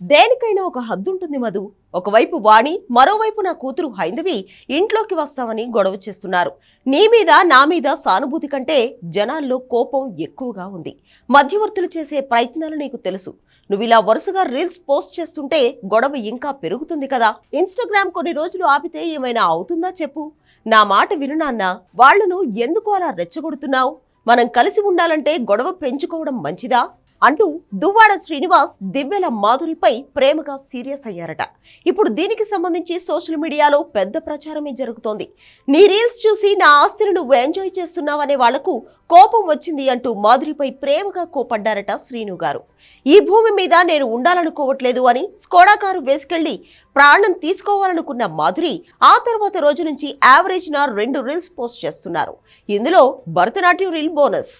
దేనికైనా ఒక హద్దుంటుంది మధు. ఒకవైపు వాణి మరోవైపు నా కూతురు హైందవి ఇంట్లోకి వస్తామని గొడవ చేస్తున్నారు. నీ మీద నా మీద సానుభూతి కంటే జనాల్లో కోపం ఎక్కువగా ఉంది. మధ్యవర్తులు చేసే ప్రయత్నాలు నీకు తెలుసు. నువ్వు ఇలా వరుసగా రీల్స్ పోస్ట్ చేస్తుంటే గొడవ ఇంకా పెరుగుతుంది కదా. ఇన్స్టాగ్రామ్ కొన్ని రోజులు ఆపితే ఏమైనా అవుతుందా చెప్పు. నా మాట విను నాన్న. వాళ్ళను ఎందుకు అలా రెచ్చగొడుతున్నావు? మనం కలిసి ఉండాలంటే గొడవ పెంచుకోవడం మంచిదా? అంటూ దువ్వాడ శ్రీనివాస్ దివ్యల మాధురిపై ప్రేమగా సీరియస్ అయ్యారట. ఇప్పుడు దీనికి సంబంధించి సోషల్ మీడియాలో పెద్ద ప్రచారమే జరుగుతోంది. నీ రీల్స్ చూసి నా ఆస్తిని నువ్వు ఎంజాయ్ చేస్తున్నావనే వాళ్ళకు కోపం వచ్చింది అంటూ మాధురిపై ప్రేమగా కోపడ్డారట శ్రీను గారు. ఈ భూమి మీద నేను ఉండాలనుకోవట్లేదు అని స్కోడా కారు వేసుకెళ్ళి ప్రాణం తీసుకోవాలనుకున్న మాధురి ఆ తర్వాత రోజు నుంచి యావరేజ్ నా రెండు రీల్స్ పోస్ట్ చేస్తున్నారు. ఇందులో భరతనాట్యం రీల్ బోనస్.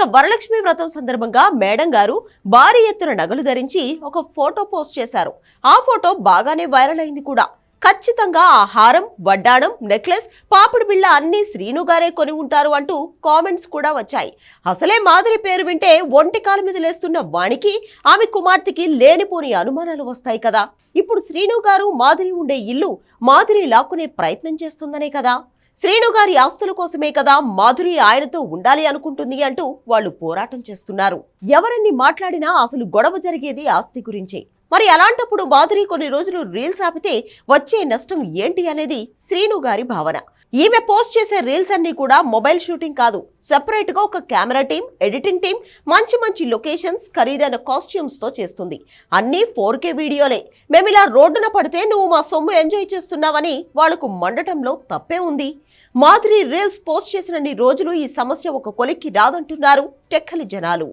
ఇక వరలక్ష్మి వ్రతం సందర్భంగా మేడం గారు భారీ ఎత్తున నగలు ధరించి ఒక ఫోటో పోస్ట్ చేశారు. ఆ ఫోటో బాగానే వైరల్ అయింది కూడా. ఖచ్చితంగా ఆ హారం వడ్డాణం నెక్లెస్ పాపిడి బిళ్ళ అన్ని శ్రీను గారే కొని ఉంటారు అంటూ కామెంట్స్ కూడా వచ్చాయి. అసలే మాధురి పేరు వింటే ఒంటి కాలు మీద లేస్తున్న వాణికి ఆమె కుమార్తెకి లేనిపోని అనుమానాలు వస్తాయి కదా. ఇప్పుడు శ్రీను గారు మాధురి ఉండే ఇల్లు మాధురి లాక్కునే ప్రయత్నం చేస్తుందనే కదా. శ్రీను గారి ఆస్తుల కోసమే కదా మాధురి ఆయనతో ఉండాలి అనుకుంటుంది అంటూ వాళ్ళు పోరాటం చేస్తున్నారు. ఎవరన్ని మాట్లాడినా అసలు గొడవ జరిగేది ఆస్తి గురించే. మరి అలాంటప్పుడు మాధురి కొన్ని రోజులు రీల్స్ ఆపితే వచ్చే నష్టం ఏంటి అనేది శ్రీను గారి భావన. ఈమె పోస్ట్ చేసే రీల్స్ అన్ని కూడా మొబైల్ షూటింగ్ కాదు. సెపరేట్గా ఒక కెమెరా టీం ఎడిటింగ్ టీం మంచి మంచి లొకేషన్స్ ఖరీదైన కాస్ట్యూమ్స్తో చేస్తుంది. అన్నీ ఫోర్ కే వీడియోలే. మేమిలా రోడ్డున పడితే నువ్వు మా సొమ్ము ఎంజాయ్ చేస్తున్నావని వాళ్ళకు మండటంలో తప్పే ఉంది. మాధురి రీల్స్ పోస్ట్ చేసినన్ని రోజులు ఈ సమస్య ఒక కొలిక్కి రాదంటున్నారు టెక్కలి జనాలు.